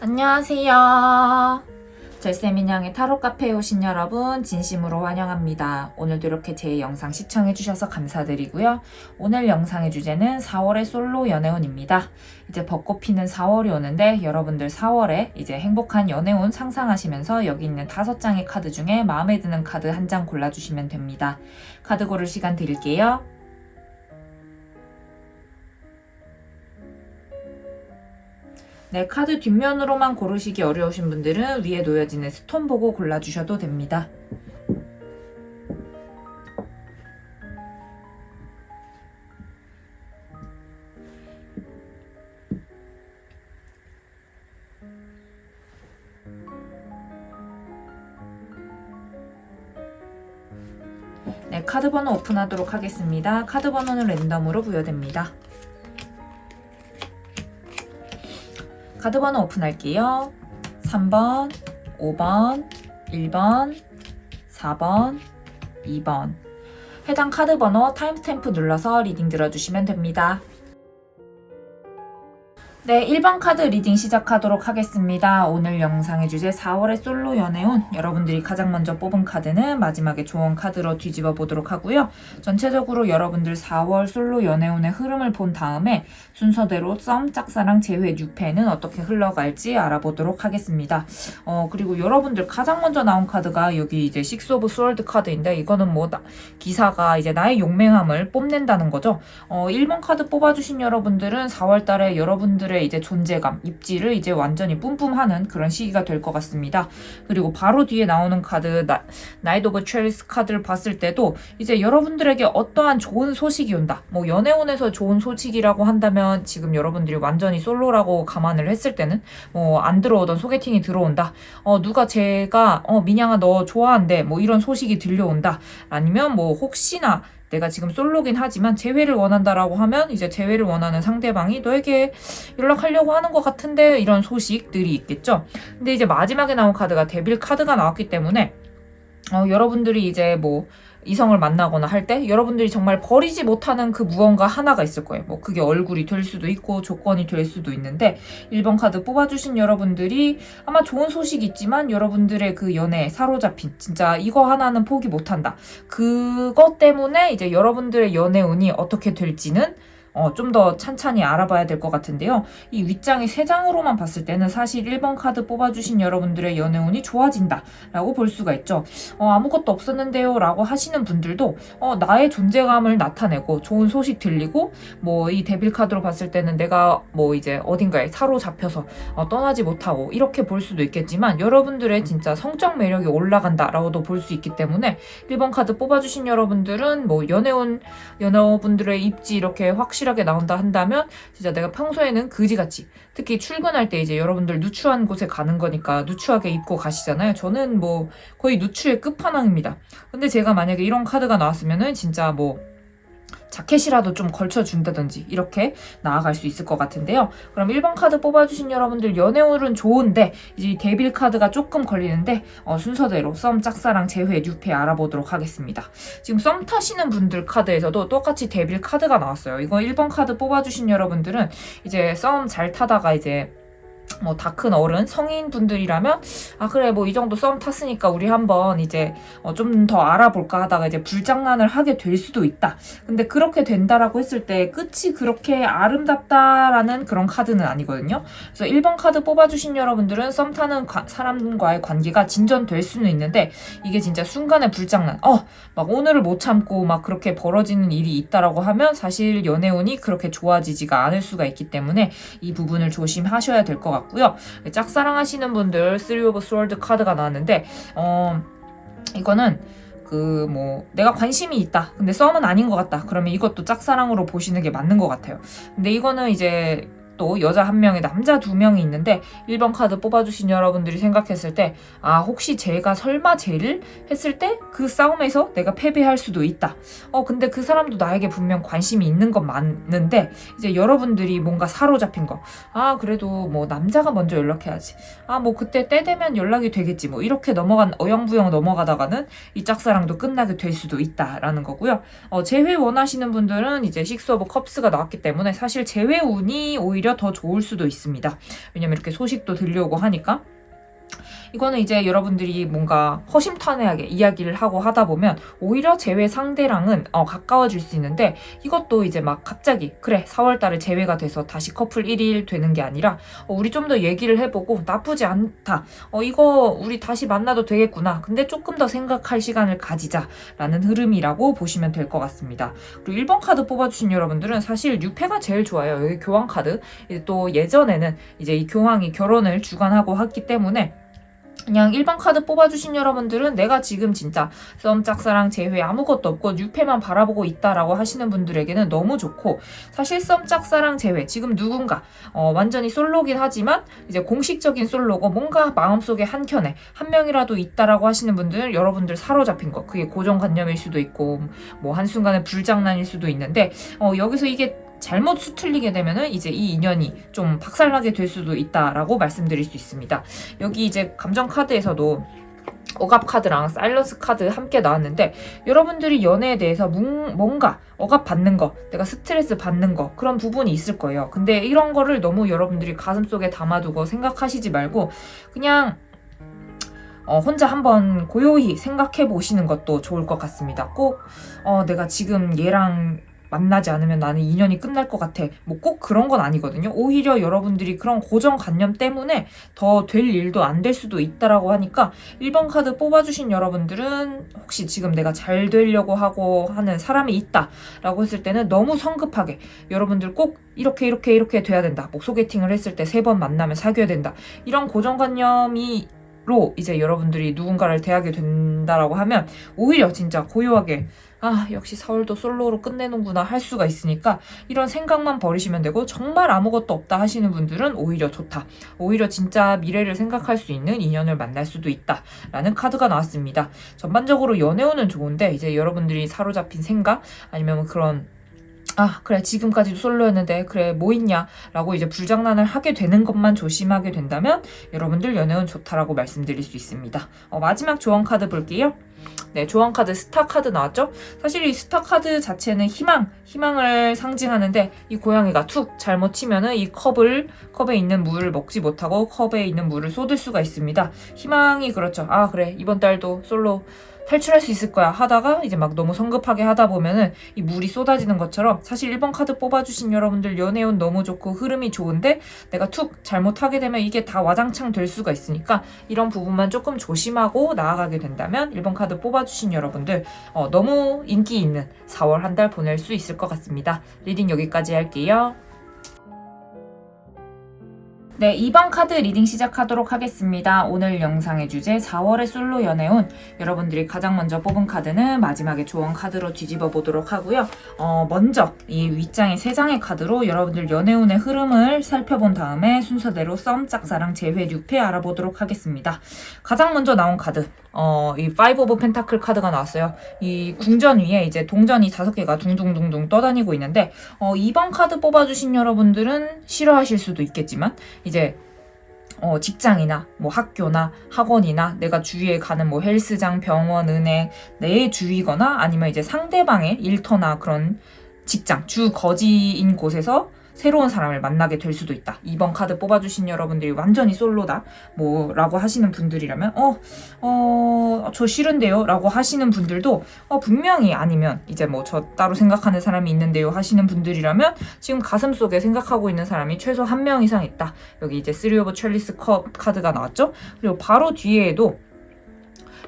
안녕하세요. 절세민양의 타로 카페에 오신 여러분 진심으로 환영합니다. 오늘도 이렇게 제 영상 시청해주셔서 감사드리고요. 오늘 영상의 주제는 4월의 솔로 연애운입니다. 이제 벚꽃 피는 4월이 오는데 여러분들 4월에 이제 행복한 연애운 상상하시면서 여기 있는 다섯 장의 카드 중에 마음에 드는 카드 한 장 골라주시면 됩니다. 카드 고를 시간 드릴게요. 네, 카드 뒷면으로만 고르시기 어려우신 분들은 위에 놓여지는 스톤 보고 골라주셔도 됩니다. 네, 카드 번호 오픈하도록 하겠습니다. 카드 번호는 랜덤으로 부여됩니다. 카드 번호 오픈할게요. 3번, 5번, 1번, 4번, 2번. 해당 카드 번호 타임스탬프 눌러서 리딩 들어주시면 됩니다. 네, 1번 카드 리딩 시작하도록 하겠습니다. 오늘 영상의 주제 4월의 솔로 연애운 여러분들이 가장 먼저 뽑은 카드는 마지막에 조언 카드로 뒤집어 보도록 하고요. 전체적으로 여러분들 4월 솔로 연애운의 흐름을 본 다음에 순서대로 썸, 짝사랑, 재회, 6패는 어떻게 흘러갈지 알아보도록 하겠습니다. 어, 그리고 여러분들 가장 먼저 나온 카드가 여기 이제 식스 오브 스월드 카드인데 이거는 뭐 나- 기사가 이제 나의 용맹함을 뽐낸다는 거죠. 어, 1번 카드 뽑아주신 여러분들은 4월 달에 여러분들 의 이제 존재감, 입지를 이제 완전히 뿜뿜하는 그런 시기가 될 것 같습니다. 그리고 바로 뒤에 나오는 카드, 나, 나이트 오브 트레리스 카드를 봤을 때도 이제 여러분들에게 어떠한 좋은 소식이 온다. 뭐 연애운에서 좋은 소식이라고 한다면 지금 여러분들이 완전히 솔로라고 감안을 했을 때는 뭐 안 들어오던 소개팅이 들어온다. 어, 누가 제가 어, 민양아 너 좋아한대. 뭐 이런 소식이 들려온다. 아니면 뭐 혹시나 내가 지금 솔로긴 하지만 재회를 원한다라고 하면 이제 재회를 원하는 상대방이 너에게 연락하려고 하는 것 같은데 이런 소식들이 있겠죠. 근데 이제 마지막에 나온 카드가 데빌 카드가 나왔기 때문에 어, 여러분들이 이제 뭐 이성을 만나거나 할 때 여러분들이 정말 버리지 못하는 그 무언가 하나가 있을 거예요. 뭐 그게 얼굴이 될 수도 있고 조건이 될 수도 있는데 1번 카드 뽑아주신 여러분들이 아마 좋은 소식이 있지만 여러분들의 그 연애에 사로잡힌 진짜 이거 하나는 포기 못한다. 그것 때문에 이제 여러분들의 연애 운이 어떻게 될지는 어, 좀 더 찬찬히 알아봐야 될 것 같은데요. 이 윗장이 세 장으로만 봤을 때는 사실 1번 카드 뽑아주신 여러분들의 연애운이 좋아진다. 라고 볼 수가 있죠. 어, 아무것도 없었는데요. 라고 하시는 분들도 어, 나의 존재감을 나타내고 좋은 소식 들리고 뭐 이 데빌 카드로 봤을 때는 내가 뭐 이제 어딘가에 사로잡혀서 어, 떠나지 못하고 이렇게 볼 수도 있겠지만 여러분들의 진짜 성적 매력이 올라간다라고도 볼 수 있기 때문에 1번 카드 뽑아주신 여러분들은 뭐 연애운 연애분들의 입지 이렇게 확실 하게 나온다 한다면 진짜 내가 평소에는 그지같이 특히 출근할 때 이제 여러분들 누추한 곳에 가는 거니까 누추하게 입고 가시잖아요. 저는 뭐 거의 누추의 끝판왕입니다. 근데 제가 만약에 이런 카드가 나왔으면은 진짜 뭐 자켓이라도 좀 걸쳐준다든지 이렇게 나아갈 수 있을 것 같은데요. 그럼 1번 카드 뽑아주신 여러분들 연애운은 좋은데 이제 데빌 카드가 조금 걸리는데 어, 순서대로 썸, 짝사랑, 재회, 뉴페 알아보도록 하겠습니다. 지금 썸 타시는 분들 카드에서도 똑같이 데빌 카드가 나왔어요. 이거 1번 카드 뽑아주신 여러분들은 이제 썸 잘 타다가 이제 뭐 다 큰 어른 성인 분들이라면 아 그래 뭐 이 정도 썸 탔으니까 우리 한번 이제 어, 좀 더 알아볼까 하다가 이제 불장난을 하게 될 수도 있다. 근데 그렇게 된다라고 했을 때 끝이 그렇게 아름답다라는 그런 카드는 아니거든요. 그래서 1번 카드 뽑아주신 여러분들은 썸 타는 과- 사람과의 관계가 진전될 수는 있는데 이게 진짜 순간의 불장난. 어, 막 오늘을 못 참고 막 그렇게 벌어지는 일이 있다라고 하면 사실 연애운이 그렇게 좋아지지가 않을 수가 있기 때문에 이 부분을 조심하셔야 될 것 같 고요. 짝사랑 하시는 분들 3 오브 스월드 카드가 나왔는데 어 이거는 그 뭐 내가 관심이 있다. 근데 썸은 아닌 것 같다. 그러면 이것도 짝사랑으로 보시는 게 맞는 것 같아요. 근데 이거는 이제 또 여자 한 명에 남자 두 명이 있는데 1번 카드 뽑아주신 여러분들이 생각했을 때 아 혹시 제가 설마 쟤를 했을 때 그 싸움에서 내가 패배할 수도 있다. 어 근데 그 사람도 나에게 분명 관심이 있는 건 맞는데 이제 여러분들이 뭔가 사로잡힌 거. 아 그래도 뭐 남자가 먼저 연락해야지. 아 뭐 그때 때 되면 연락이 되겠지. 뭐 이렇게 넘어간 어영부영 넘어가다가는 이 짝사랑도 끝나게 될 수도 있다라는 거고요. 어, 재회 원하시는 분들은 이제 식스 오브 컵스가 나왔기 때문에 사실 재회 운이 오히려 오히려 더 좋을 수도 있습니다. 왜냐면 이렇게 소식도 들려오고 하니까 이거는 이제 여러분들이 뭔가 허심탄회하게 이야기를 하고 하다 보면 오히려 제외 상대랑은 어, 가까워질 수 있는데 이것도 이제 막 갑자기 그래 4월달에 제외가 돼서 다시 커플 1일 되는 게 아니라 어, 우리 좀 더 얘기를 해보고 나쁘지 않다. 어, 이거 우리 다시 만나도 되겠구나. 근데 조금 더 생각할 시간을 가지자라는 흐름이라고 보시면 될 것 같습니다. 그리고 1번 카드 뽑아주신 여러분들은 사실 6패가 제일 좋아요. 여기 교황 카드. 또 예전에는 이제 이 교황이 결혼을 주관하고 했기 때문에 그냥 일반 카드 뽑아주신 여러분들은 내가 지금 진짜 썸 짝사랑 제외 아무것도 없고 6패만 바라보고 있다라고 하시는 분들에게는 너무 좋고 사실 썸 짝사랑 제외 지금 누군가 어, 완전히 솔로긴 하지만 이제 공식적인 솔로고 뭔가 마음속에 한 켠에 한 명이라도 있다라고 하시는 분들은 여러분들 사로잡힌 거 그게 고정관념일 수도 있고 뭐 한순간에 불장난일 수도 있는데 어, 여기서 이게 잘못 수틀리게 되면은 이제 이 인연이 좀 박살나게 될 수도 있다라고 말씀드릴 수 있습니다. 여기 이제 감정 카드에서도 억압 카드랑 사일런스 카드 함께 나왔는데 여러분들이 연애에 대해서 뭉- 뭔가 억압 받는 거, 내가 스트레스 받는 거 그런 부분이 있을 거예요. 근데 이런 거를 너무 여러분들이 가슴 속에 담아두고 생각하시지 말고 그냥 어, 혼자 한번 고요히 생각해 보시는 것도 좋을 것 같습니다. 꼭 어, 내가 지금 얘랑 만나지 않으면 나는 인연이 끝날 것 같아. 뭐 꼭 그런 건 아니거든요. 오히려 여러분들이 그런 고정관념 때문에 더 될 일도 안 될 수도 있다라고 하니까 1번 카드 뽑아주신 여러분들은 혹시 지금 내가 잘 되려고 하고 하는 사람이 있다라고 했을 때는 너무 성급하게 여러분들 꼭 이렇게 이렇게 이렇게 돼야 된다. 뭐 소개팅을 했을 때 세 번 만나면 사귀어야 된다. 이런 고정관념이 로 이제 여러분들이 누군가를 대하게 된다라고 하면 오히려 진짜 고요하게 아 역시 서울도 솔로로 끝내는구나 할 수가 있으니까 이런 생각만 버리시면 되고 정말 아무것도 없다 하시는 분들은 오히려 좋다 오히려 진짜 미래를 생각할 수 있는 인연을 만날 수도 있다 라는 카드가 나왔습니다 전반적으로 연애운은 좋은데 이제 여러분들이 사로잡힌 생각 아니면 그런 아, 그래, 지금까지도 솔로였는데, 그래, 뭐 있냐? 라고 이제 불장난을 하게 되는 것만 조심하게 된다면, 여러분들 연애운 좋다라고 말씀드릴 수 있습니다. 어, 마지막 조언 카드 볼게요. 네, 조언 카드 스타 카드 나왔죠? 사실 이 스타 카드 자체는 희망, 희망을 상징하는데, 이 고양이가 툭 잘못 치면은 이 컵을, 컵에 있는 물을 먹지 못하고 컵에 있는 물을 쏟을 수가 있습니다. 희망이 그렇죠. 아, 그래, 이번 달도 솔로 탈출할 수 있을 거야 하다가 이제 막 너무 성급하게 하다 보면은 이 물이 쏟아지는 것처럼 사실 1번 카드 뽑아주신 여러분들 연애운 너무 좋고 흐름이 좋은데 내가 툭 잘못하게 되면 이게 다 와장창 될 수가 있으니까 이런 부분만 조금 조심하고 나아가게 된다면 1번 카드 뽑아주신 여러분들 어, 너무 인기 있는 4월 한 달 보낼 수 있을 것 같습니다. 리딩 여기까지 할게요. 네, 2번 카드 리딩 시작하도록 하겠습니다. 오늘 영상의 주제 4월의 솔로 연애운 여러분들이 가장 먼저 뽑은 카드는 마지막에 조언 카드로 뒤집어 보도록 하고요. 어, 먼저 이 윗장의 세 장의 카드로 여러분들 연애운의 흐름을 살펴본 다음에 순서대로 썸, 짝사랑, 재회, 6패 알아보도록 하겠습니다. 가장 먼저 나온 카드, 어, 이 파이브 오브 펜타클 카드가 나왔어요. 이 궁전 위에 이제 동전이 다섯 개가 둥둥둥둥 떠다니고 있는데, 어, 2번 카드 뽑아주신 여러분들은 싫어하실 수도 있겠지만, 이제 어, 직장이나 뭐 학교나 학원이나 내가 주위에 가는 뭐 헬스장, 병원, 은행 내 주위거나 아니면 이제 상대방의 일터나 그런 직장, 주 거지인 곳에서 새로운 사람을 만나게 될 수도 있다. 2번 카드 뽑아주신 여러분들이 완전히 솔로다. 뭐, 라고 하시는 분들이라면, 어, 어, 저 싫은데요? 라고 하시는 분들도, 어, 분명히 아니면, 이제 뭐, 저 따로 생각하는 사람이 있는데요? 하시는 분들이라면, 지금 가슴 속에 생각하고 있는 사람이 최소 한 명 이상 있다. 여기 이제 3 오브 첼리스 컵 카드가 나왔죠? 그리고 바로 뒤에도,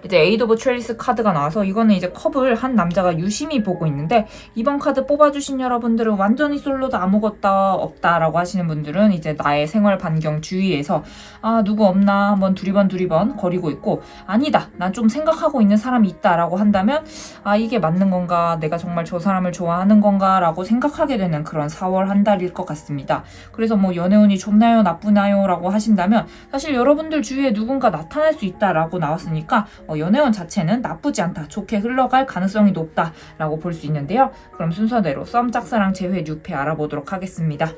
이제 에이드 오브 트레이스 카드가 나와서 이거는 이제 컵을 한 남자가 유심히 보고 있는데 이번 카드 뽑아주신 여러분들은 완전히 솔로다 아무것도 없다라고 하시는 분들은 이제 나의 생활 반경 주위에서 아 누구 없나 한번 두리번 두리번 거리고 있고 아니다 난 좀 생각하고 있는 사람이 있다라고 한다면 아 이게 맞는 건가 내가 정말 저 사람을 좋아하는 건가라고 생각하게 되는 그런 4월 한 달일 것 같습니다. 그래서 뭐 연애운이 좋나요 나쁘나요 라고 하신다면 사실 여러분들 주위에 누군가 나타날 수 있다라고 나왔으니까 어, 연애운 자체는 나쁘지 않다. 좋게 흘러갈 가능성이 높다라고 볼 수 있는데요. 그럼 순서대로 썸 짝사랑 제회 6패 알아보도록 하겠습니다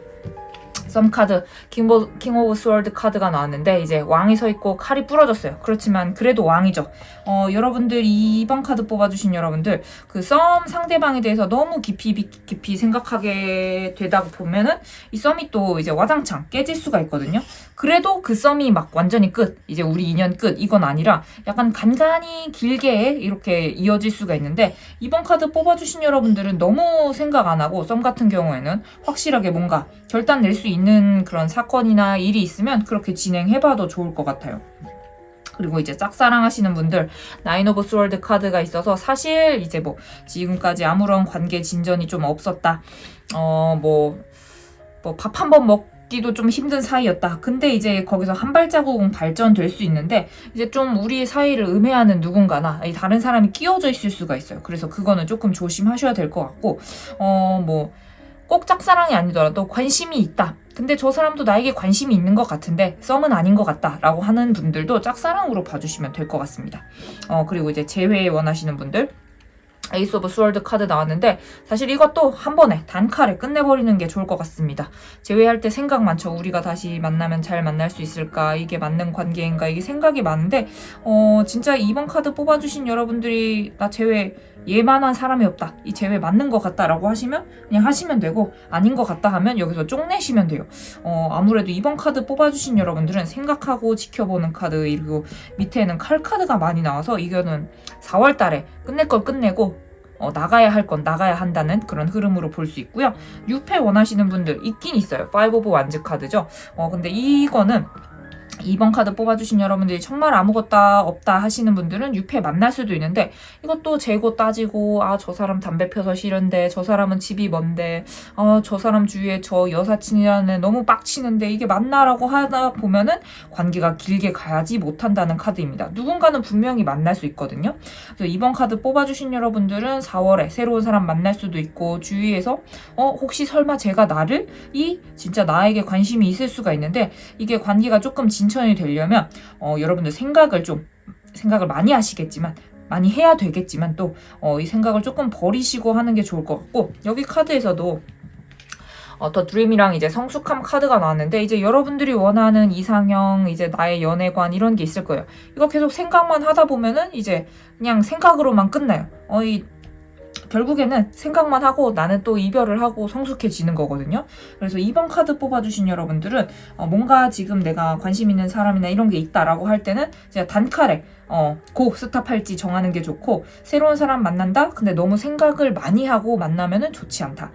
썸 카드 킹, 오브 스월드 카드가 나왔는데 이제 왕이 서 있고 칼이 부러졌어요. 그렇지만 그래도 왕이죠. 어, 여러분들 이번 카드 뽑아주신 여러분들 그 썸 상대방에 대해서 너무 깊이 깊이 생각하게 되다 보면은 이 썸이 또 이제 와장창 깨질 수가 있거든요. 그래도 그 썸이 막 완전히 끝 이제 우리 인연 끝 이건 아니라 약간 간간히 길게 이렇게 이어질 수가 있는데 이번 카드 뽑아주신 여러분들은 너무 생각 안 하고 썸 같은 경우에는 확실하게 뭔가 결단 낼 수 있는 그런 사건이나 일이 있으면 그렇게 진행해봐도 좋을 것 같아요. 그리고 이제 짝사랑하시는 분들 나인 오브 스월드 카드가 있어서 사실 이제 뭐 지금까지 아무런 관계 진전이 좀 없었다. 어 뭐 뭐 밥 한 번 먹 기도 좀 힘든 사이였다. 근데 이제 거기서 한 발자국은 발전될 수 있는데 이제 좀 우리 사이를 음해하는 누군가나 이 다른 사람이 끼어져 있을 수가 있어요. 그래서 그거는 조금 조심하셔야 될 것 같고 어뭐 꼭 짝사랑이 아니더라도 관심이 있다. 근데 저 사람도 나에게 관심이 있는 것 같은데 썸은 아닌 것 같다 라고 하는 분들도 짝사랑으로 봐주시면 될 것 같습니다. 어 그리고 이제 재회 원하시는 분들 에이스 오브 스월드 카드 나왔는데 사실 이것도 한 번에 단칼에 끝내버리는 게 좋을 것 같습니다. 제외할 때 생각 많죠. 우리가 다시 만나면 잘 만날 수 있을까? 이게 맞는 관계인가? 이게 생각이 많은데 어 진짜 이번 카드 뽑아주신 여러분들이 나 제외 얘만한 사람이 없다. 이 제외 맞는 것 같다라고 하시면 그냥 하시면 되고 아닌 것 같다 하면 여기서 쪽내시면 돼요. 어 아무래도 이번 카드 뽑아주신 여러분들은 생각하고 지켜보는 카드 그리고 밑에는 칼 카드가 많이 나와서 이거는 4월 달에 끝낼 걸 끝내고 어, 나가야 할 건 나가야 한다는 그런 흐름으로 볼 수 있고요. 6패 원하시는 분들 있긴 있어요. 5 오브 완즈 카드죠. 어, 근데 이거는 2번 카드 뽑아주신 여러분들이 정말 아무것도 없다 하시는 분들은 6패 만날 수도 있는데 이것도 재고 따지고 아 저 사람 담배 펴서 싫은데 저 사람은 집이 먼데 아저 사람 주위에 저 여사친이라는 너무 빡치는데 이게 맞나라고 하다 보면은 관계가 길게 가지 못한다는 카드입니다. 누군가는 분명히 만날 수 있거든요. 그래서 이번 카드 뽑아주신 여러분들은 4월에 새로운 사람 만날 수도 있고 주위에서 어 혹시 설마 제가 나를 이 진짜 나에게 관심이 있을 수가 있는데 이게 관계가 조금 진 천이 되려면 어, 여러분들 생각을 좀 생각을 많이 하시겠지만 많이 해야 되겠지만 또 어, 이 생각을 조금 버리시고 하는 게 좋을 것 같고 여기 카드에서도 어, 더 드림이랑 이제 성숙함 카드가 나왔는데 이제 여러분들이 원하는 이상형 이제 나의 연애관 이런 게 있을 거예요. 이거 계속 생각만 하다 보면은 이제 그냥 생각으로만 끝나요. 어, 이 결국에는 생각만 하고 나는 또 이별을 하고 성숙해지는 거거든요. 그래서 이번 카드 뽑아주신 여러분들은 어, 뭔가 지금 내가 관심 있는 사람이나 이런 게 있다라고 할 때는 제가 단칼에 어, 고 스탑할지 정하는 게 좋고 새로운 사람 만난다? 근데 너무 생각을 많이 하고 만나면은 좋지 않다.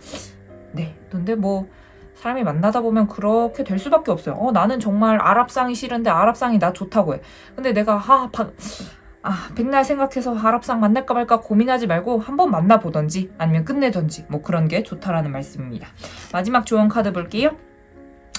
네. 근데 뭐 사람이 만나다 보면 그렇게 될 수밖에 없어요. 어, 나는 정말 아랍상이 싫은데 아랍상이 나 좋다고 해. 근데 내가 하, 바, 아, 백날 생각해서 아랍상 만날까 말까 고민하지 말고 한번 만나보던지 아니면 끝내던지 뭐 그런 게 좋다라는 말씀입니다. 마지막 조언 카드 볼게요.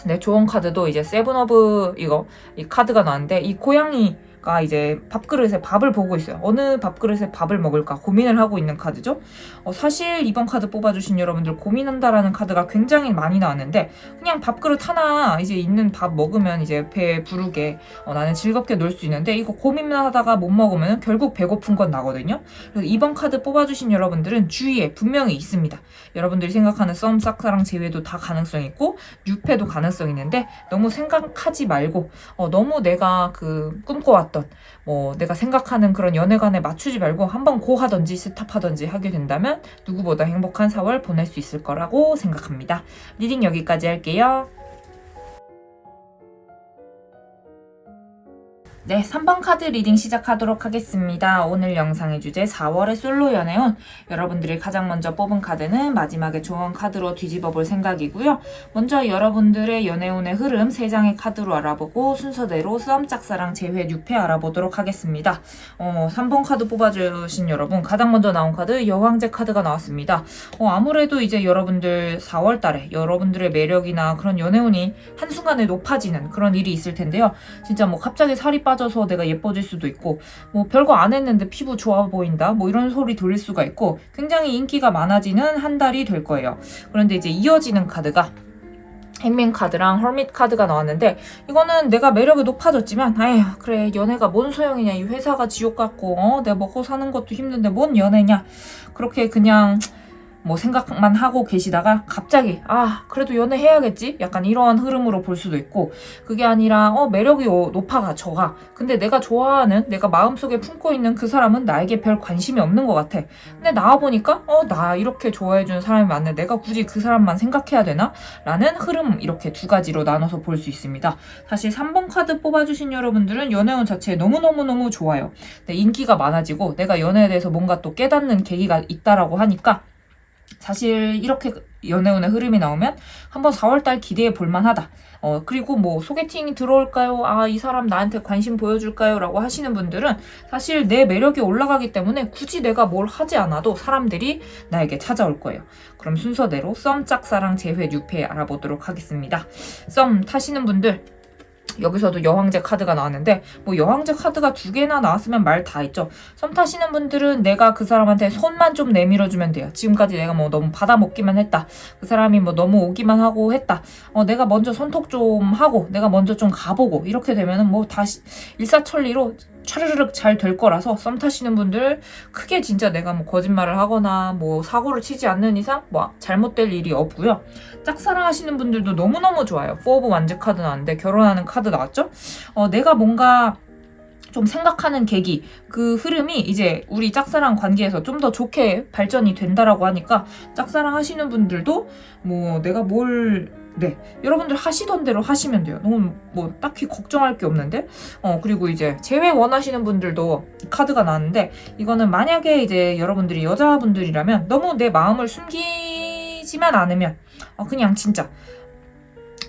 네, 조언 카드도 이제 세븐 오브 이거 이 카드가 나왔는데 이 고양이 가 이제 밥그릇에 밥을 보고 있어요. 어느 밥그릇에 밥을 먹을까 고민을 하고 있는 카드죠. 어, 사실 이번 카드 뽑아주신 여러분들 고민한다라는 카드가 굉장히 많이 나왔는데 그냥 밥그릇 하나 이제 있는 밥 먹으면 이제 배 부르게 어, 나는 즐겁게 놀 수 있는데 이거 고민만 하다가 못 먹으면 결국 배고픈 건 나거든요. 그래서 이번 카드 뽑아주신 여러분들은 주위에 분명히 있습니다. 여러분들이 생각하는 썸 싹사랑 제외도 다 가능성 있고 6패도 가능성 있는데 너무 생각하지 말고 어, 너무 내가 그 꿈꿔왔던 뭐 내가 생각하는 그런 연애관에 맞추지 말고 한번 고 하던지 스탑하던지 하게 된다면 누구보다 행복한 4월 보낼 수 있을 거라고 생각합니다. 리딩 여기까지 할게요. 네, 3번 카드 리딩 시작하도록 하겠습니다. 오늘 영상의 주제 4월의 솔로 연애운 여러분들이 가장 먼저 뽑은 카드는 마지막에 조언 카드로 뒤집어 볼 생각이고요. 먼저 여러분들의 연애운의 흐름 3장의 카드로 알아보고 순서대로 썸 짝사랑 재회 6패 알아보도록 하겠습니다. 어, 3번 카드 뽑아주신 여러분 가장 먼저 나온 카드 여왕제 카드가 나왔습니다. 어, 아무래도 이제 여러분들 4월 달에 여러분들의 매력이나 그런 연애운이 한순간에 높아지는 그런 일이 있을 텐데요. 진짜 뭐 갑자기 살이 빠 져서 내가 예뻐질 수도 있고 뭐 별거 안 했는데 피부 좋아 보인다 뭐 이런 소리 돌릴 수가 있고 굉장히 인기가 많아지는 한 달이 될 거예요. 그런데 이제 이어지는 카드가 행맨 카드랑 헐밋 카드가 나왔는데 이거는 내가 매력이 높아졌지만 아휴 그래 연애가 뭔 소용이냐 이 회사가 지옥 같고 어 내가 먹고 사는 것도 힘든데 뭔 연애냐 그렇게 그냥 뭐 생각만 하고 계시다가 갑자기 아 그래도 연애해야겠지? 약간 이러한 흐름으로 볼 수도 있고 그게 아니라 어 매력이 어, 높아가 저가 근데 내가 좋아하는 내가 마음속에 품고 있는 그 사람은 나에게 별 관심이 없는 것 같아. 근데 나와 보니까 어 나 이렇게 좋아해주는 사람이 많네. 내가 굳이 그 사람만 생각해야 되나? 라는 흐름 이렇게 두 가지로 나눠서 볼 수 있습니다. 사실 3번 카드 뽑아주신 여러분들은 연애운 자체 너무너무너무 좋아요. 네, 인기가 많아지고 내가 연애에 대해서 뭔가 또 깨닫는 계기가 있다라고 하니까 사실 이렇게 연애운의 흐름이 나오면 한번 4월달 기대해 볼만하다. 어, 그리고 뭐 소개팅이 들어올까요? 아, 이 사람 나한테 관심 보여줄까요? 라고 하시는 분들은 사실 내 매력이 올라가기 때문에 굳이 내가 뭘 하지 않아도 사람들이 나에게 찾아올 거예요. 그럼 순서대로 썸 짝사랑 재회 6회 알아보도록 하겠습니다. 썸 타시는 분들 여기서도 여왕제 카드가 나왔는데 뭐 여왕제 카드가 두 개나 나왔으면 말다 했죠. 썸 타시는 분들은 내가 그 사람한테 손만 좀 내밀어 주면 돼요. 지금까지 내가 뭐 너무 받아 먹기만 했다. 그 사람이 뭐 너무 오기만 하고 했다. 어, 내가 먼저 손톱 좀 하고 내가 먼저 좀 가보고 이렇게 되면은 뭐 다시 일사천리로 차르르륵 잘 될 거라서 썸 타시는 분들 크게 진짜 내가 뭐 거짓말을 하거나 뭐 사고를 치지 않는 이상 뭐 잘못될 일이 없고요. 짝사랑 하시는 분들도 너무너무 좋아요. 포브 완즈 카드 나왔는데 결혼하는 카드 나왔죠? 어, 내가 뭔가 좀 생각하는 계기, 그 흐름이 이제 우리 짝사랑 관계에서 좀 더 좋게 발전이 된다라고 하니까 짝사랑 하시는 분들도 뭐 내가 뭘 네. 여러분들 하시던 대로 하시면 돼요. 너무 뭐 딱히 걱정할 게 없는데. 어, 그리고 이제 재회 원하시는 분들도 카드가 나왔는데 이거는 만약에 이제 여러분들이 여자분들이라면 너무 내 마음을 숨기지만 않으면 어, 그냥 진짜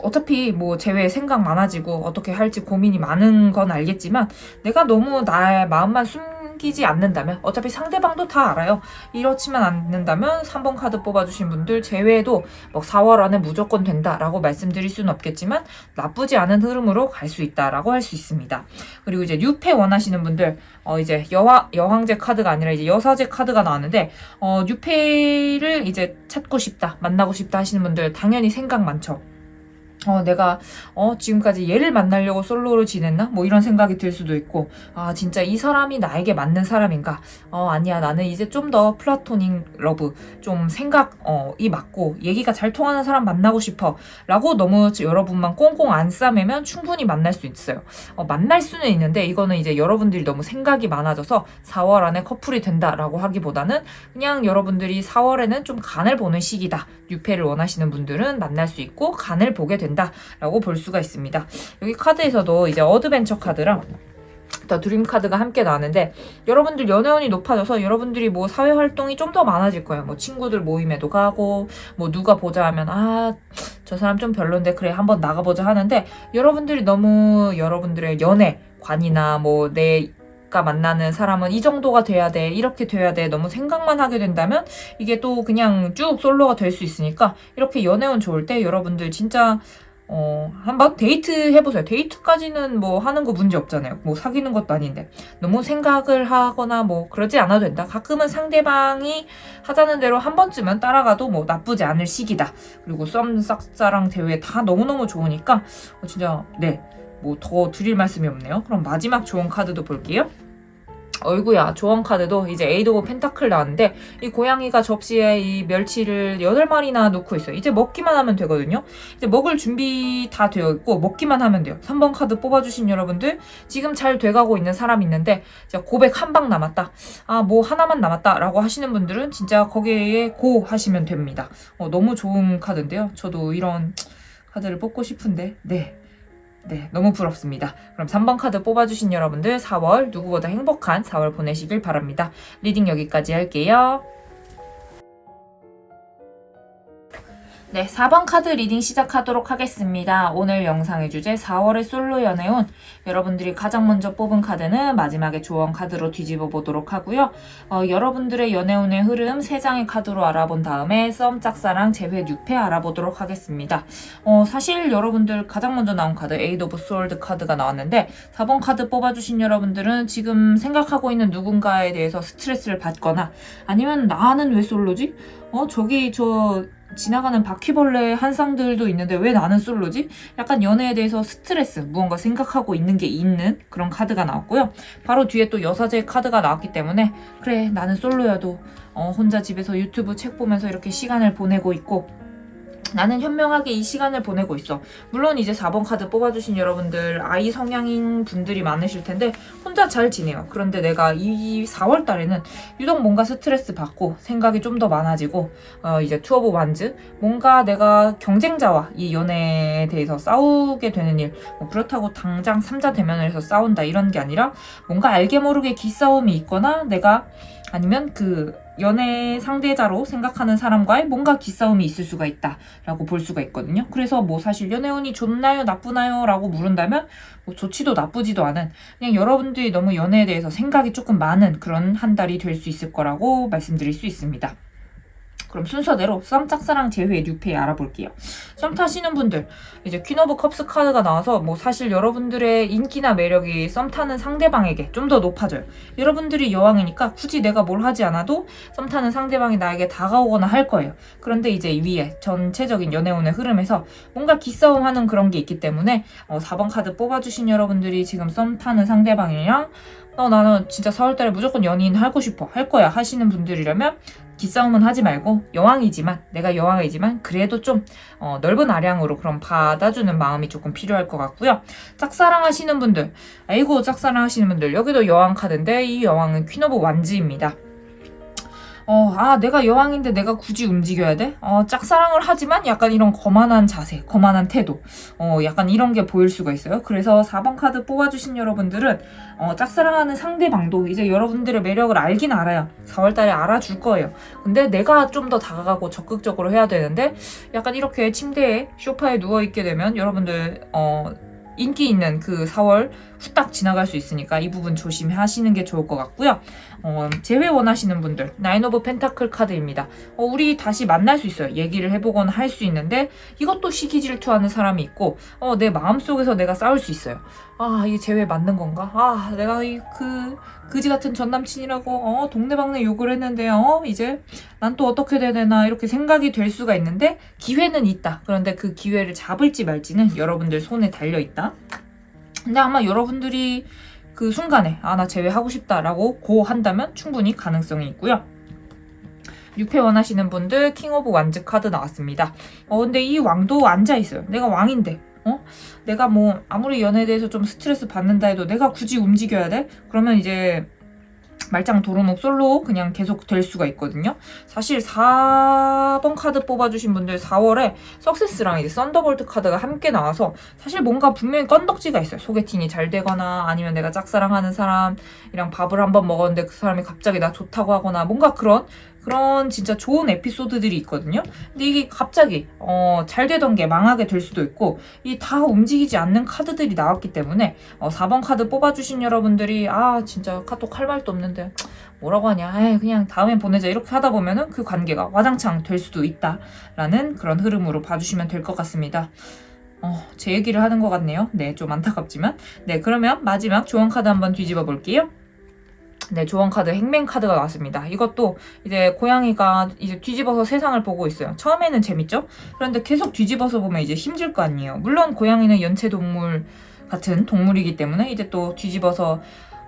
어차피 뭐 제외 생각 많아지고 어떻게 할지 고민이 많은 건 알겠지만 내가 너무 나의 마음만 숨 기지 않는다면 어차피 상대방도 다 알아요. 이렇지만 않는다면 3번 카드 뽑아주신 분들 제외도 뭐 4월 안에 무조건 된다라고 말씀드릴 수는 없겠지만 나쁘지 않은 흐름으로 갈 수 있다라고 할 수 있습니다. 그리고 이제 6패 원하시는 분들 어 이제 여화 여왕제 카드가 아니라 이제 여사제 카드가 나왔는데 어 6패를 이제 찾고 싶다 만나고 싶다 하시는 분들 당연히 생각 많죠. 어, 내가, 어, 지금까지 얘를 만나려고 솔로로 지냈나? 뭐 이런 생각이 들 수도 있고, 아, 진짜 이 사람이 나에게 맞는 사람인가? 어, 아니야. 나는 이제 좀 더 플라토닉 러브, 좀 생각, 어, 이 맞고, 얘기가 잘 통하는 사람 만나고 싶어. 라고 너무 여러분만 꽁꽁 안 싸매면 충분히 만날 수 있어요. 어, 만날 수는 있는데, 이거는 이제 여러분들이 너무 생각이 많아져서 4월 안에 커플이 된다라고 하기보다는 그냥 여러분들이 4월에는 좀 간을 보는 시기다. 6패를 원하시는 분들은 만날 수 있고, 간을 보게 된다. 된다라고 볼 수가 있습니다. 여기 카드에서도 이제 어드벤처 카드랑 더 드림 카드가 함께 나왔는데 여러분들 연애운이 높아져서 여러분들이 뭐 사회 활동이 좀 더 많아질 거예요. 뭐 친구들 모임에도 가고 뭐 누가 보자 하면 아 저 사람 좀 별론데 그래 한번 나가보자 하는데 여러분들이 너무 여러분들의 연애 관이나 뭐 내 가 만나는 사람은 이 정도가 돼야 돼 이렇게 돼야 돼 너무 생각만 하게 된다면 이게 또 그냥 쭉 솔로가 될 수 있으니까 이렇게 연애운 좋을 때 여러분들 진짜 어, 한번 데이트 해보세요. 데이트까지는 뭐 하는 거 문제 없잖아요. 뭐 사귀는 것도 아닌데. 너무 생각을 하거나 뭐 그러지 않아도 된다. 가끔은 상대방이 하자는 대로 한 번쯤은 따라가도 뭐 나쁘지 않을 시기다. 그리고 썸 싹사랑 대회 다 너무너무 좋으니까 어, 진짜 네. 뭐 더 드릴 말씀이 없네요. 그럼 마지막 조언 카드도 볼게요. 어이구야 조언 카드도 이제 에이드 오브 펜타클 나왔는데 이 고양이가 접시에 이 멸치를 8마리나 놓고 있어요. 이제 먹기만 하면 되거든요. 이제 먹을 준비 다 되어 있고 먹기만 하면 돼요. 3번 카드 뽑아주신 여러분들 지금 잘 돼가고 있는 사람 있는데 진짜 고백 한 방 남았다. 아 뭐 하나만 남았다 라고 하시는 분들은 진짜 거기에 고 하시면 됩니다. 어, 너무 좋은 카드인데요. 저도 이런 카드를 뽑고 싶은데 네 네, 너무 부럽습니다. 그럼 3번 카드 뽑아주신 여러분들 4월 누구보다 행복한 4월 보내시길 바랍니다. 리딩 여기까지 할게요. 네, 4번 카드 리딩 시작하도록 하겠습니다. 오늘 영상의 주제 4월의 솔로 연애운 여러분들이 가장 먼저 뽑은 카드는 마지막에 조언 카드로 뒤집어 보도록 하고요. 어, 여러분들의 연애운의 흐름 3장의 카드로 알아본 다음에 썸 짝사랑 재회 6패 알아보도록 하겠습니다. 어, 사실 여러분들 가장 먼저 나온 카드 에이드 오브 스월드 카드가 나왔는데 4번 카드 뽑아주신 여러분들은 지금 생각하고 있는 누군가에 대해서 스트레스를 받거나 아니면 나는 왜 솔로지? 어, 저기 저 지나가는 바퀴벌레 한상들도 있는데 왜 나는 솔로지? 약간 연애에 대해서 스트레스, 무언가 생각하고 있는 게 있는 그런 카드가 나왔고요. 바로 뒤에 또 여사제 카드가 나왔기 때문에 그래 나는 솔로여도 어, 혼자 집에서 유튜브 책 보면서 이렇게 시간을 보내고 있고 나는 현명하게 이 시간을 보내고 있어. 물론 이제 4번 카드 뽑아주신 여러분들 아이 성향인 분들이 많으실 텐데 혼자 잘 지내요. 그런데 내가 이 4월 달에는 유독 뭔가 스트레스 받고 생각이 좀 더 많아지고 어, 이제 투어브 완즈 뭔가 내가 경쟁자와 이 연애에 대해서 싸우게 되는 일 뭐 그렇다고 당장 3자 대면을 해서 싸운다 이런 게 아니라 뭔가 알게 모르게 기싸움이 있거나 내가 아니면 그 연애 상대자로 생각하는 사람과의 뭔가 기싸움이 있을 수가 있다라고 볼 수가 있거든요. 그래서 뭐 사실 연애운이 좋나요, 나쁘나요? 라고 물은다면 뭐 좋지도 나쁘지도 않은 그냥 여러분들이 너무 연애에 대해서 생각이 조금 많은 그런 한 달이 될 수 있을 거라고 말씀드릴 수 있습니다. 그럼 순서대로 썸 짝사랑 제외 뉴페이 알아볼게요. 썸 타시는 분들 이제 퀸 오브 컵스 카드가 나와서 뭐 사실 여러분들의 인기나 매력이 썸 타는 상대방에게 좀 더 높아져요. 여러분들이 여왕이니까 굳이 내가 뭘 하지 않아도 썸 타는 상대방이 나에게 다가오거나 할 거예요. 그런데 이제 위에 전체적인 연애운의 흐름에서 뭔가 기싸움 하는 그런 게 있기 때문에 어, 4번 카드 뽑아주신 여러분들이 지금 썸 타는 상대방이랑 어, 나는 진짜 4월달에 무조건 연인 하고 싶어 할 거야 하시는 분들이라면 기싸움은 하지 말고 여왕이지만 내가 여왕이지만 그래도 좀 어, 넓은 아량으로 그럼 받아주는 마음이 조금 필요할 것 같고요. 짝사랑 하시는 분들 아이고 짝사랑 하시는 분들 여기도 여왕 카드인데 이 여왕은 퀸 오브 완즈입니다. 어, 아, 내가 여왕인데 내가 굳이 움직여야 돼? 어, 짝사랑을 하지만 약간 이런 거만한 자세, 거만한 태도, 어, 약간 이런 게 보일 수가 있어요. 그래서 4번 카드 뽑아주신 여러분들은, 어, 짝사랑하는 상대방도 이제 여러분들의 매력을 알긴 알아요. 4월달에 알아줄 거예요. 근데 내가 좀 더 다가가고 적극적으로 해야 되는데, 약간 이렇게 침대에, 쇼파에 누워있게 되면 여러분들, 어, 인기 있는 그 4월 후딱 지나갈 수 있으니까 이 부분 조심하시는 게 좋을 것 같고요. 어, 재회 원하시는 분들 나인 오브 펜타클 카드입니다. 어, 우리 다시 만날 수 있어요. 얘기를 해보거나 할 수 있는데 이것도 시기 질투하는 사람이 있고 어, 내 마음속에서 내가 싸울 수 있어요. 아 이게 재회 맞는 건가? 아 내가 이 그 그지 같은 전 남친이라고 어 동네방네 욕을 했는데 어 이제 난 또 어떻게 돼야 되나 이렇게 생각이 될 수가 있는데 기회는 있다. 그런데 그 기회를 잡을지 말지는 여러분들 손에 달려 있다. 근데 아마 여러분들이 그 순간에 아 나 제외하고 싶다라고 고 한다면 충분히 가능성이 있고요. 6패 원하시는 분들 킹 오브 완즈 카드 나왔습니다. 어 근데 이 왕도 앉아 있어요. 내가 왕인데 어? 내가 뭐 아무리 연애에 대해서 좀 스트레스 받는다 해도 내가 굳이 움직여야 돼? 그러면 이제 말짱 도루묵 솔로 그냥 계속 될 수가 있거든요. 사실 4번 카드 뽑아주신 분들 4월에 석세스랑 이제 썬더볼트 카드가 함께 나와서 사실 뭔가 분명히 건덕지가 있어요. 소개팅이 잘 되거나 아니면 내가 짝사랑하는 사람이랑 밥을 한번 먹었는데 그 사람이 갑자기 나 좋다고 하거나 뭔가 그런 그런 진짜 좋은 에피소드들이 있거든요. 근데 이게 갑자기 어, 잘 되던 게 망하게 될 수도 있고 이 다 움직이지 않는 카드들이 나왔기 때문에 어, 4번 카드 뽑아주신 여러분들이 아 진짜 카톡 할 말도 없는데 뭐라고 하냐 에이, 그냥 다음에 보내자 이렇게 하다 보면은 그 관계가 와장창 될 수도 있다라는 그런 흐름으로 봐주시면 될 것 같습니다. 어, 제 얘기를 하는 것 같네요. 네, 좀 안타깝지만. 네, 그러면 마지막 조언 카드 한번 뒤집어 볼게요. 네, 조언 카드 행맹 카드가 나왔습니다. 이것도 이제 고양이가 이제 뒤집어서 세상을 보고 있어요. 처음에는 재밌죠? 그런데 계속 뒤집어서 보면 이제 힘들 거 아니에요. 물론 고양이는 연체 동물 같은 동물이기 때문에 이제 또 뒤집어서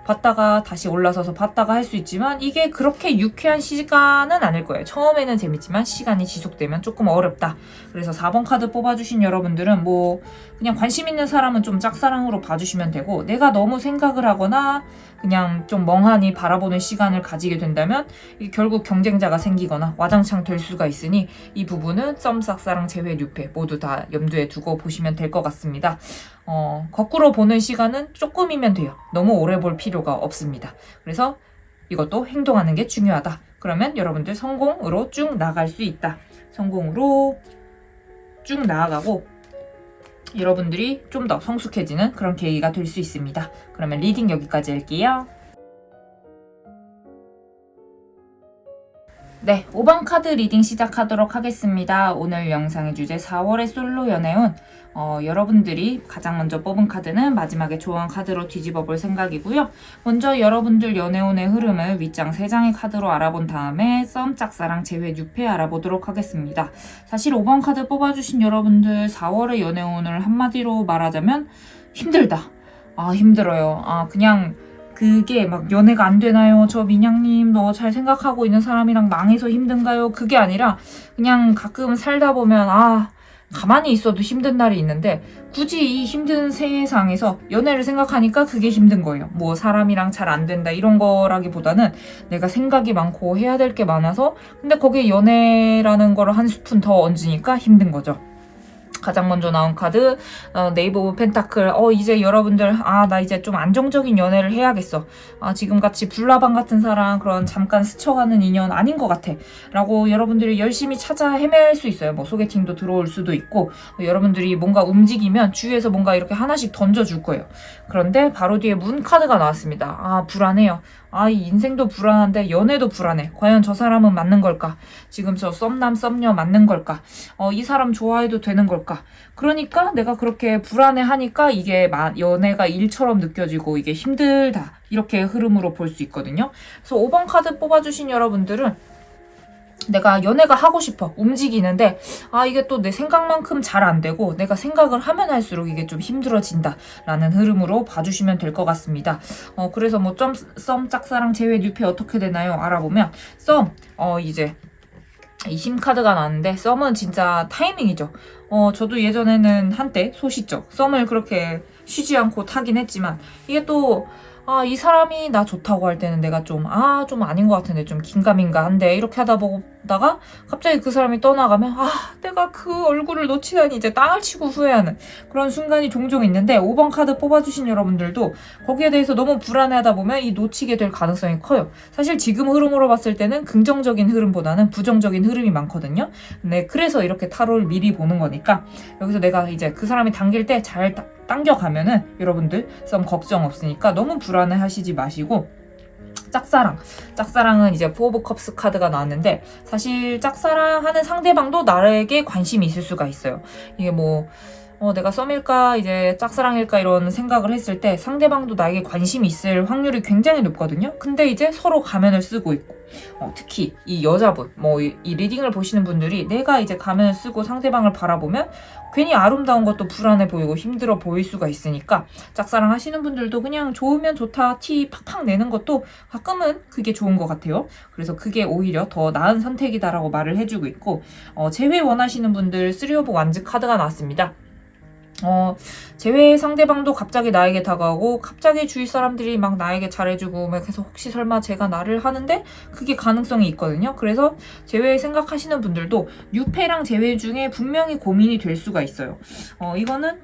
봤다가 다시 올라서서 봤다가 할 수 있지만 이게 그렇게 유쾌한 시간은 아닐 거예요. 처음에는 재밌지만 시간이 지속되면 조금 어렵다. 그래서 4번 카드 뽑아주신 여러분들은 뭐 그냥 관심 있는 사람은 좀 짝사랑으로 봐주시면 되고 내가 너무 생각을 하거나 그냥 좀 멍하니 바라보는 시간을 가지게 된다면 결국 경쟁자가 생기거나 와장창 될 수가 있으니 이 부분은 썸 짝사랑 제외 뉴페 모두 다 염두에 두고 보시면 될 것 같습니다. 어, 거꾸로 보는 시간은 조금이면 돼요. 너무 오래 볼 필요가 없습니다. 그래서 이것도 행동하는 게 중요하다. 그러면 여러분들 성공으로 쭉 나갈 수 있다. 성공으로 쭉 나아가고 여러분들이 좀 더 성숙해지는 그런 계기가 될 수 있습니다. 그러면 리딩 여기까지 할게요. 네, 5번 카드 리딩 시작하도록 하겠습니다. 오늘 영상의 주제 4월의 솔로 연애운 어, 여러분들이 가장 먼저 뽑은 카드는 마지막에 조언 카드로 뒤집어 볼 생각이고요. 먼저 여러분들 연애운의 흐름을 윗장 3장의 카드로 알아본 다음에 썸 짝사랑 제외 6패 알아보도록 하겠습니다. 사실 5번 카드 뽑아주신 여러분들 4월의 연애운을 한마디로 말하자면 힘들다. 아 힘들어요. 아 그냥 그게 막 연애가 안 되나요? 저 민양님 너 잘 생각하고 있는 사람이랑 망해서 힘든가요? 그게 아니라 그냥 가끔 살다 보면 아 가만히 있어도 힘든 날이 있는데 굳이 이 힘든 세상에서 연애를 생각하니까 그게 힘든 거예요. 뭐 사람이랑 잘 안 된다 이런 거라기보다는 내가 생각이 많고 해야 될 게 많아서 근데 거기에 연애라는 거를 한 스푼 더 얹으니까 힘든 거죠. 가장 먼저 나온 카드 어, 네이버 오브 펜타클 어 이제 여러분들 아 나 이제 좀 안정적인 연애를 해야겠어 아 지금같이 불나방 같은 사람 그런 잠깐 스쳐가는 인연 아닌 것 같아 라고 여러분들이 열심히 찾아 헤맬 수 있어요 뭐 소개팅도 들어올 수도 있고 뭐 여러분들이 뭔가 움직이면 주위에서 뭔가 이렇게 하나씩 던져줄 거예요 그런데 바로 뒤에 문 카드가 나왔습니다 아 불안해요 아, 이 인생도 불안한데 연애도 불안해. 과연 저 사람은 맞는 걸까? 지금 저 썸남 썸녀 맞는 걸까? 어, 이 사람 좋아해도 되는 걸까? 그러니까 내가 그렇게 불안해 하니까 이게 마, 연애가 일처럼 느껴지고 이게 힘들다. 이렇게 흐름으로 볼 수 있거든요. 그래서 5번 카드 뽑아주신 여러분들은 내가 연애가 하고 싶어 움직이는데 아 이게 또 내 생각만큼 잘 안 되고 내가 생각을 하면 할수록 이게 좀 힘들어진다 라는 흐름으로 봐주시면 될 것 같습니다 어 그래서 뭐 점, 썸 짝사랑 제외 뉴페 어떻게 되나요 알아보면 썸 어 이제 이 힘카드가 나왔는데 썸은 진짜 타이밍이죠. 어 저도 예전에는 한때 소시적 썸을 그렇게 쉬지 않고 타긴 했지만 이게 또 아, 이 사람이 나 좋다고 할 때는 내가 좀, 아, 좀 아닌 것 같은데, 좀 긴가민가 한데, 이렇게 하다 보다가, 갑자기 그 사람이 떠나가면, 아, 내가 그 얼굴을 놓치다니 이제 땅을 치고 후회하는 그런 순간이 종종 있는데, 5번 카드 뽑아주신 여러분들도 거기에 대해서 너무 불안해 하다 보면 이 놓치게 될 가능성이 커요. 사실 지금 흐름으로 봤을 때는 긍정적인 흐름보다는 부정적인 흐름이 많거든요. 네, 그래서 이렇게 타로를 미리 보는 거니까, 여기서 내가 이제 그 사람이 당길 때 잘 당겨가면은 여러분들 썸 걱정 없으니까 너무 불안해 하시지 마시고 짝사랑. 짝사랑은 이제 포브 컵스 카드가 나왔는데 사실 짝사랑 하는 상대방도 나에게 관심이 있을 수가 있어요. 이게 뭐 어, 내가 썸일까, 이제 짝사랑일까, 이런 생각을 했을 때 상대방도 나에게 관심이 있을 확률이 굉장히 높거든요? 근데 이제 서로 가면을 쓰고 있고, 어, 특히 이 여자분, 뭐, 이, 이 리딩을 보시는 분들이 내가 이제 가면을 쓰고 상대방을 바라보면 괜히 아름다운 것도 불안해 보이고 힘들어 보일 수가 있으니까 짝사랑 하시는 분들도 그냥 좋으면 좋다, 티 팍팍 내는 것도 가끔은 그게 좋은 것 같아요. 그래서 그게 오히려 더 나은 선택이다라고 말을 해주고 있고, 어, 재회 원하시는 분들 쓰리 오브 완즈 카드가 나왔습니다. 어, 제외 상대방도 갑자기 나에게 다가오고, 갑자기 주위 사람들이 막 나에게 잘해주고, 막 해서 혹시 설마 제가 나를 하는데, 그게 가능성이 있거든요. 그래서 제외 생각하시는 분들도, 유패랑 제외 중에 분명히 고민이 될 수가 있어요. 어, 이거는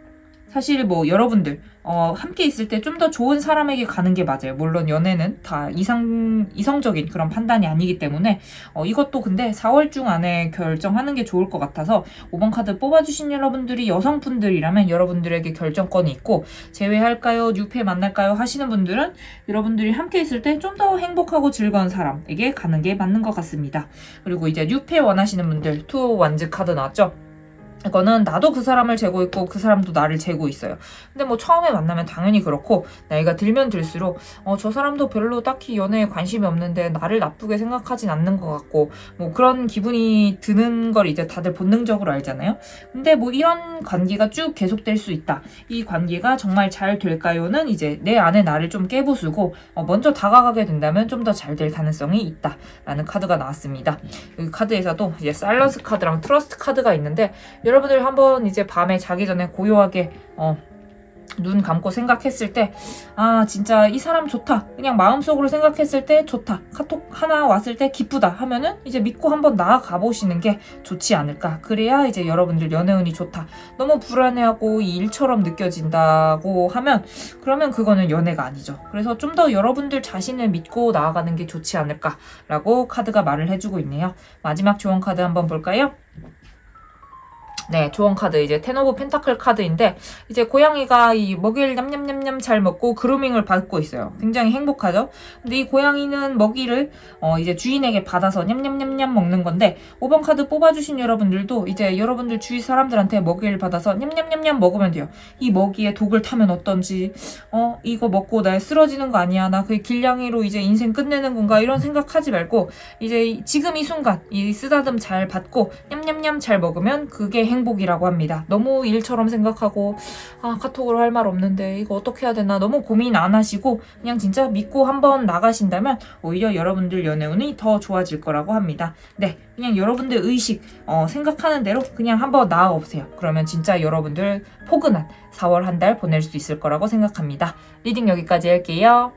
사실 뭐 여러분들 어, 함께 있을 때 좀 더 좋은 사람에게 가는 게 맞아요. 물론 연애는 다 이상 이성적인 그런 판단이 아니기 때문에 어, 이것도 근데 4월 중 안에 결정하는 게 좋을 것 같아서 5번 카드 뽑아주신 여러분들이 여성분들이라면 여러분들에게 결정권이 있고 제외할까요, 뉴페 만날까요 하시는 분들은 여러분들이 함께 있을 때 좀 더 행복하고 즐거운 사람에게 가는 게 맞는 것 같습니다. 그리고 이제 뉴페 원하시는 분들 투 완즈 카드 나왔죠. 이거는 나도 그 사람을 재고 있고 그 사람도 나를 재고 있어요. 근데 뭐 처음에 만나면 당연히 그렇고 나이가 들면 들수록 어, 저 사람도 별로 딱히 연애에 관심이 없는데 나를 나쁘게 생각하진 않는 것 같고 뭐 그런 기분이 드는 걸 이제 다들 본능적으로 알잖아요. 근데 뭐 이런 관계가 쭉 계속될 수 있다. 이 관계가 정말 잘 될까요는 이제 내 안에 나를 좀 깨부수고 어, 먼저 다가가게 된다면 좀 더 잘 될 가능성이 있다라는 카드가 나왔습니다. 이 카드에서도 이제 사일런스 카드랑 트러스트 카드가 있는데 여러분들 한번 이제 밤에 자기 전에 고요하게 어, 눈 감고 생각했을 때, 아, 진짜 이 사람 좋다. 그냥 마음속으로 생각했을 때 좋다. 카톡 하나 왔을 때 기쁘다. 하면은 이제 믿고 한번 나아가 보시는 게 좋지 않을까. 그래야 이제 여러분들 연애운이 좋다. 너무 불안해하고 이 일처럼 느껴진다고 하면, 그러면 그거는 연애가 아니죠. 그래서 좀 더 여러분들 자신을 믿고 나아가는 게 좋지 않을까라고 카드가 말을 해주고 있네요. 마지막 조언 카드 한번 볼까요? 네, 조언 카드 이제 텐 오브 펜타클 카드인데 이제 고양이가 이 먹이를 냠냠냠냠 잘 먹고 그루밍을 받고 있어요. 굉장히 행복하죠. 근데 이 고양이는 먹이를 어 이제 주인에게 받아서 냠냠냠냠 먹는 건데 5번 카드 뽑아주신 여러분들도 이제 여러분들 주위 사람들한테 먹이를 받아서 냠냠냠냠 먹으면 돼요. 이 먹이에 독을 타면 어떤지 어 이거 먹고 나 쓰러지는 거 아니야 나 그 길냥이로 이제 인생 끝내는 건가 이런 생각하지 말고 이제 이- 지금 이 순간 이 쓰다듬 잘 받고 냠냠냠 잘 먹으면 그게 행 복이라고 합니다. 너무 일처럼 생각하고 아 카톡으로 할 말 없는데 이거 어떻게 해야 되나 너무 고민 안 하시고 그냥 진짜 믿고 한번 나가신다면 오히려 여러분들 연애운이 더 좋아질 거라고 합니다. 네, 그냥 여러분들 의식 어, 생각하는 대로 그냥 한번 나아보세요. 그러면 진짜 여러분들 포근한 4월 한 달 보낼 수 있을 거라고 생각합니다. 리딩 여기까지 할게요.